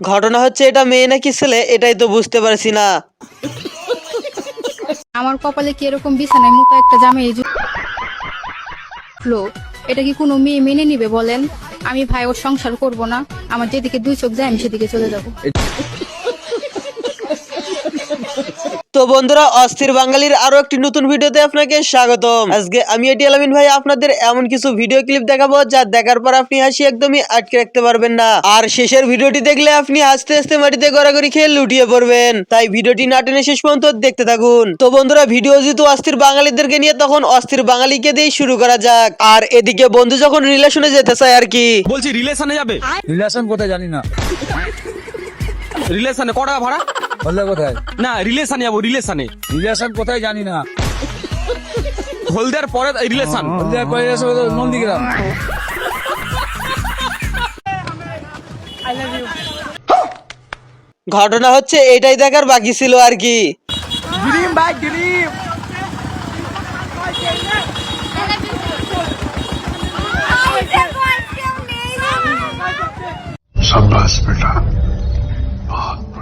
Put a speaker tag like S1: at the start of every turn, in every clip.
S1: ঘটনা হচ্ছে এটা মেয়ে নাকি ছেলে এটাই তো বুঝতে পারছি না।
S2: আমার কপালে কি এরকম বিছানায় মোটা একটা জামে লো এটা কি কোনো মেয়ে মেনে নিবে বলেন? আমি ভাই ওর সংসার করব না। আমার যেদিকে দুই চোখ যায় আমি সেদিকে চলে যাব।
S1: তো বন্ধুরা অস্থির বাঙালির আরও একটি নতুন ভিডিওতে আপনাকে স্বাগতম। আজকে আমি এটি আলামিন ভাই আপনাদের এমন কিছু ভিডিও ক্লিপ দেখাবো যা দেখার পর আপনি হাসি একদমই আটকে রাখতে পারবেন না। আর শেষের ভিডিওটি দেখলে আপনি হাসতে হাসতে মাটিতে গড়াগড়ি খেয়ে লুটিয়ে পড়বেন। তাই ভিডিওটি না টেনে শেষ পর্যন্ত দেখতে থাকুন। তো বন্ধুরা ভিডিও যেহেতু অস্থির বাঙালিদেরকে নিয়ে তখন অস্থির বাঙালিকে দিয়ে শুরু করা যাক। আর এদিকে বন্ধু যখন রিলেশনে যেতে চায় আর কি।
S3: বলছি রিলেশনে যাবে?
S4: রিলেশন কোথায় জানি না।
S3: রিলেশনে ক টাকা ভাড়া?
S4: হলদা কোথায়?
S3: না রিলেশনে যাব রিলেশনে।
S4: রিলেশন কোথায় জানি না।
S3: হলদিয়ার পরে রিলেশন।
S4: হলদিয়া পরে নন্দীগ্রাম
S1: ঘটনা হচ্ছে এটাই দেখার বাকি ছিল আর কি।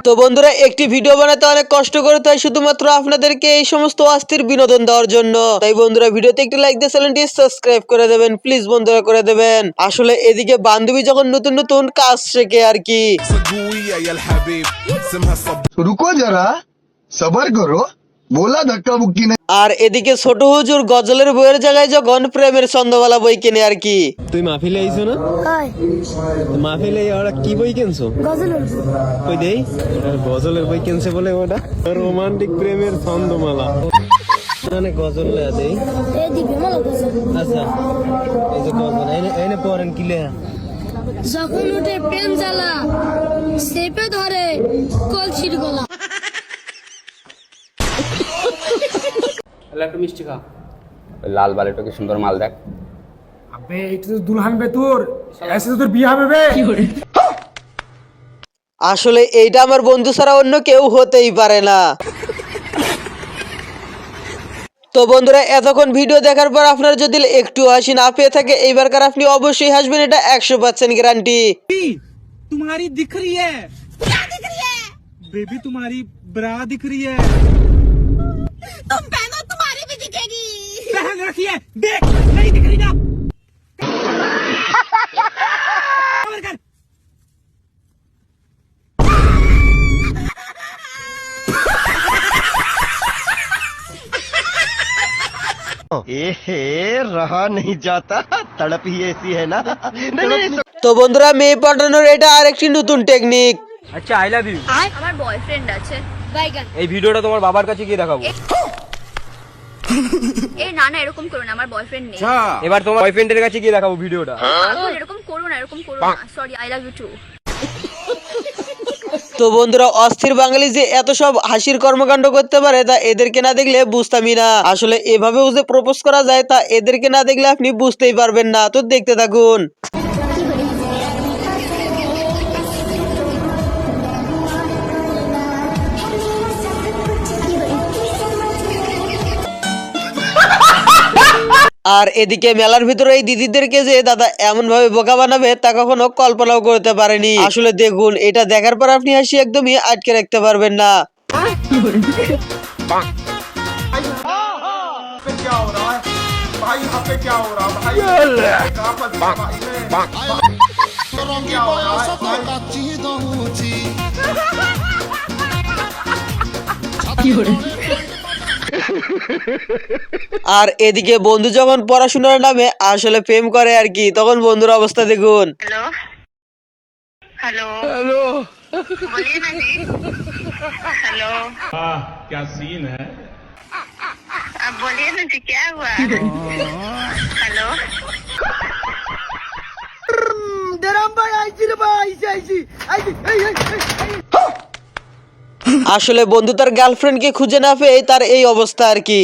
S1: তো বন্ধুরা একটি ভিডিও বানাতে অনেক কষ্ট করে তাই শুধুমাত্র আপনাদেরকে এই সমস্ত অস্থির বিনোদন দেওয়ার জন্য। তাই বন্ধুরা ভিডিওতে একটি লাইক দিয়ে চ্যানেলটি সাবস্ক্রাইব করে দেবেন প্লিজ বন্ধুরা করে দেবেন। আসলে এদিকে বান্ধবী যখন নতুন নতুন কাজ শেখে আর কি।
S5: রুকো যারা সবার করো বলা ধাক্কা মুক্কি না
S1: আর এদিকে ছোট হুজুর গজলের বইয়ের জায়গায় যখন প্রেমের ছন্দওয়ালা বই কিনে আর কি।
S6: তুই মাহফিলে আইছো না? মাহফিলে ওরা কি বই কিনছো? গজলের কই দেই? গজলের বই কিনছে বলে ওটা? রোমান্টিক প্রেমের ছন্দমালা। মানে গজল লে দেই। এই মালা গজল। আচ্ছা এই যে গজল এনে এনে পড়েন কি লে
S7: যখন উঠে প্রেম জ্বালা সেপে ধরে কলসির গলা।
S8: লাল বালিটা কি সুন্দর মাল দেখ
S4: আবে এটা তো দুলহান বে তোর এসে তো তোর বিয়ে হবে বে
S1: আসলে এইটা আমার বন্ধু ছাড়া অন্য কেউ হতেই পারে না তো বন্ধুরা এতক্ষণ ভিডিও দেখার পর আপনার যদি একটু হাসি না পেয়ে থাকে এইবারকার আপনি অবশ্যই হাসবেন এটা একশো পার্সেন্ট গ্যারান্টি
S3: तुम्हारी दिख रही है क्या दिख रही है बेबी तुम्हारी ब्रा दिख रही है रखी है देख नहीं दिख रही ना कवर कर।
S5: रहा नहीं जाता तड़प ही ऐसी है ना
S1: তো বন্ধুরা মেয়ে পাঠানোর এটা আরেকটি নতুন টেকনিক
S3: আচ্ছা আই লাভ ইউ
S7: আমার বয়ফ্রেন্ড আছে বাইগান
S3: এই ভিডিওটা তোমার বাবার কাছে গিয়ে দেখাবো
S7: এ না না এরকম করো না আমার বয়ফ্রেন্ড নেই।
S3: এবার তোমার বয়ফ্রেন্ডের কাছে গিয়ে দেখাবো ভিডিওটা।
S7: এরকম করো না এরকম করো না। Sorry I love you too
S1: তো বন্ধুরা অস্থির বাঙালি যে এত সব হাসির কর্মকাণ্ড করতে পারে তা এদেরকে না দেখলে বুঝতামই না। আসলে এভাবেও যে প্রপোজ করা যায় তা এদেরকে না দেখলে আপনি বুঝতেই পারবেন না। তো দেখতে থাকুন। আর এদিকে মেলার ভিতরে এই দিদিদেরকে যে দাদা এমন ভাবে বোকা বানাবে তা কখনো কল্পনাও করতে পারেনি। আসলে দেখুন, এটা দেখার পর আপনি হাসি একদমই আটকে রাখতে পারবেন না। আর এদিকে বন্ধু যখন পড়াশোনার নামে আসলে প্রেম করে আর কি তখন বন্ধুর অবস্থা দেখুন
S7: हेलो हेलो बोलिए ना जी हेलो
S9: क्या सीन है
S7: अब बोलिए ना जी क्या हुआ हेलो
S1: আসলে বন্ধু তার গার্লফ্রেন্ডকে খুঁজে না পেয়ে তার এই অবস্থা আর কি।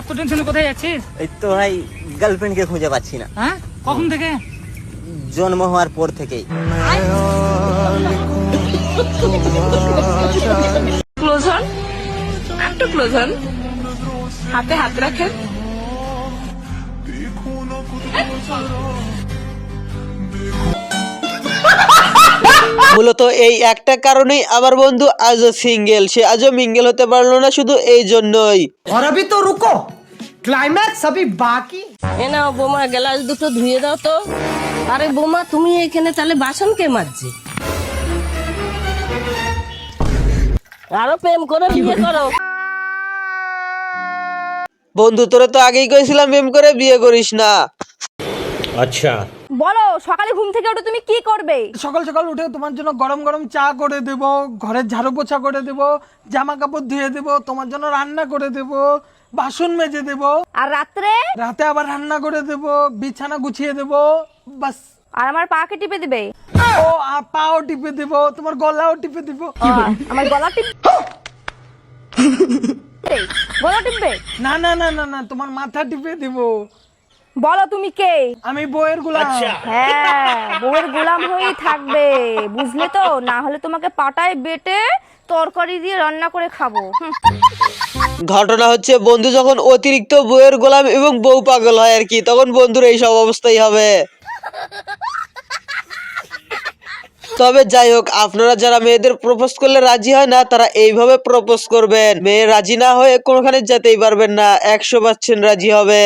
S2: এত টেনশনে কোথায় যাচ্ছিস?
S6: এই তো ভাই গার্লফ্রেন্ডকে খুঁজে পাচ্ছি না।
S2: হ্যাঁ? কখন থেকে?
S6: জন্ম হওয়ার পর থেকেই।
S2: ক্লোজ হন। একটু ক্লোজ হন। হাতে হাত রাখেন।
S1: মূলত এই একটা কারণেই আমার বন্ধু আজও সিঙ্গেল সে আজও মিঙ্গেল হতে পারল না শুধু এই জন্যই।
S4: অরবি তো রুকো ক্লাইম্যাক্স সবই বাকি
S10: এ নাও বোমা গ্লাস দুটো ধুয়ে দাও তো। আরে বোমা তুমি এখানে তাহলে বাসন কে মাজছে? আরও প্রেম করে বিয়ে করো।
S1: বন্ধু তোরে তো আগেই কইছিলাম প্রেম করে বিয়ে করিস না। আচ্ছা।
S2: বলো সকালে ঘুম থেকে উঠে তুমি কি করবে?
S4: সকাল সকাল উঠে তোমার জন্য গরম গরম চা করে দেব ঘরের ঝাড়ু পোছা করে দেব জামা কাপড় ধুয়ে দেব তোমার জন্য রান্না করে দেব বাসন মেজে দেব।
S2: আর রাত্রে?
S4: রাতে আবার রান্না করে দেব বিছানা গুছিয়ে দেব বাস।
S2: আর আমার পাকে টিপে দিবে?
S4: ও আর পাও টিপে দেব তোমার গলাও টিপে দেব।
S2: আমার গলা টিপ গলা টিপবে?
S4: না না না না না তোমার মাথা টিপে দেব।
S2: বলো তুমি কে?
S4: আমি বইয়েরগুলা
S2: হ্যাঁ বউয়ের গোলাম হয়েই থাকবে বুঝলে তো? না হলে তোমাকে পাটায় বেটে তরকারি দিয়ে রান্না করে খাব।
S1: ঘটনা হচ্ছে বন্ধু যখন অতিরিক্ত বউয়ের গোলাম এবং বউ পাগল হয় আর কি তখন বন্ধুর এই সব অবস্থাই হবে। তবে যাই হোক আপনারা যারা মেয়েদের প্রপোজ করলে রাজি হয় না তারা এইভাবে প্রপোজ করবেন। মেয়ে রাজি না হয়ে কোনোখানে যেতেই পারবেন না একশো পার্সেন্ট রাজি হবে।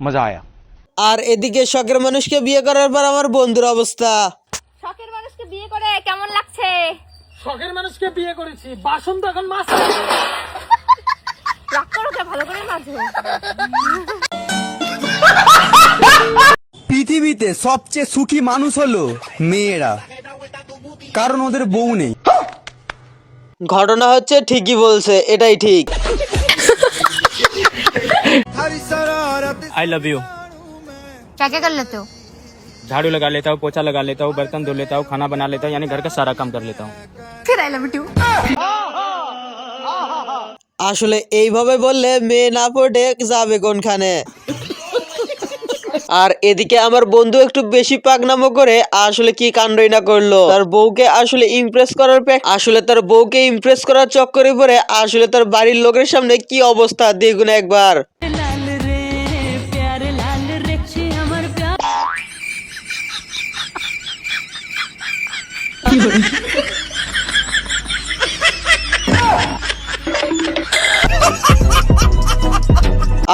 S3: মজা আয়া।
S1: আর এদিকে শখের মানুষকে বিয়ে করার পর আমার বন্ধুর অবস্থা।
S2: শখের মানুষকে বিয়ে করে কেমন লাগছে?
S4: শখের মানুষকে বিয়ে করেছি বাসন তো এখন মাছ।
S2: ভালো করে
S11: পৃথিবীতে সবচেয়ে সুখী মানুষ হলো মেয়েরা। কারণ ওদের বউ নেই।
S1: ঘটনা হচ্ছে ঠিকই বলছে এটাই ঠিক।
S3: आई लव यू
S2: क्या क्या कर लेते हो
S3: झाड़ू लगा लेता हूँ पोछा लगा लेता हूँ बर्तन धो लेता हूँ खाना बना लेता हूँ यानी घर का सारा काम कर लेता हूँ
S2: फिर आई लव यू
S1: আসলে এইভাবে বললে মেয়ে না পড়ে যাবে কোনখানে আর এদিকে আমার বন্ধু একটু বেশি পাকনামো করে আসলে কি কাণ্ডই না করলো তার বউকে আসলে ইমপ্রেস করার পে আসলে তার বউকে ইমপ্রেস করার চক্করে পরে আসলে তার বাড়ির লোকের সামনে কি অবস্থা দেখুন একবার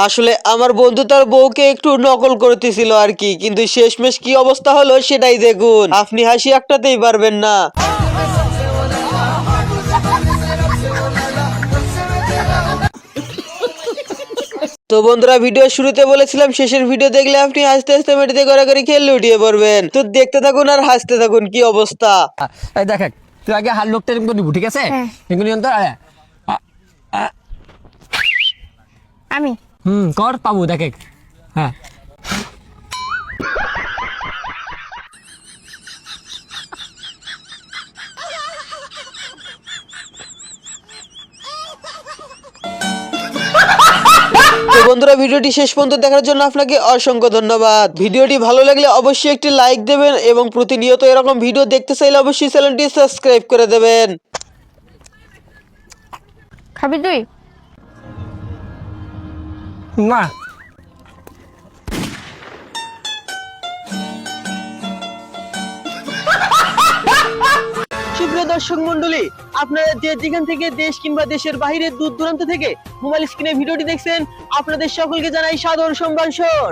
S1: আসলে আমার বন্ধু তার বউকে একটু নকল করতেছিল আর কি, কিন্তু শেষমেশ কি অবস্থা হলো সেটাই দেখুন। আপনি হাসি একটাতেই পারবেন না। তো বন্ধুরা ভিডিও শুরুতে বলেছিলাম শেষের ভিডিও দেখলে আপনি হাসতে হাসতে মেটিতে করে করে খেললে উঠিয়ে পড়বেন। তো দেখতে থাকুন আর হাসতে থাকুন কি অবস্থা?
S4: এই দেখ তুই আগে হাল লোকটা এরকম করবি ঠিক আছে? এগুলি অন্তর
S2: আমি।
S4: হুম কর পাবো দেখ হ্যাঁ।
S1: তো বন্ধুরা ভিডিওটি শেষ পর্যন্ত দেখার জন্য আপনাকে অসংখ্য ধন্যবাদ। ভিডিওটি ভালো লাগলে অবশ্যই একটি লাইক দেবেন এবং প্রতিনিয়ত এরকম ভিডিও দেখতে চাইলে অবশ্যই চ্যানেলটি সাবস্ক্রাইব করে দেবেন।
S2: খাবি তুই?
S4: না।
S1: সুপ্রিয় দর্শক মন্ডলী আপনারা যে যেখান থেকে দেশ কিংবা দেশের বাইরে দূর দূরান্ত থেকে মোবাইল স্ক্রিনে ভিডিওটি দেখছেন, আপনাদের সকলকে জানাই সাদর সম্ভাষণ।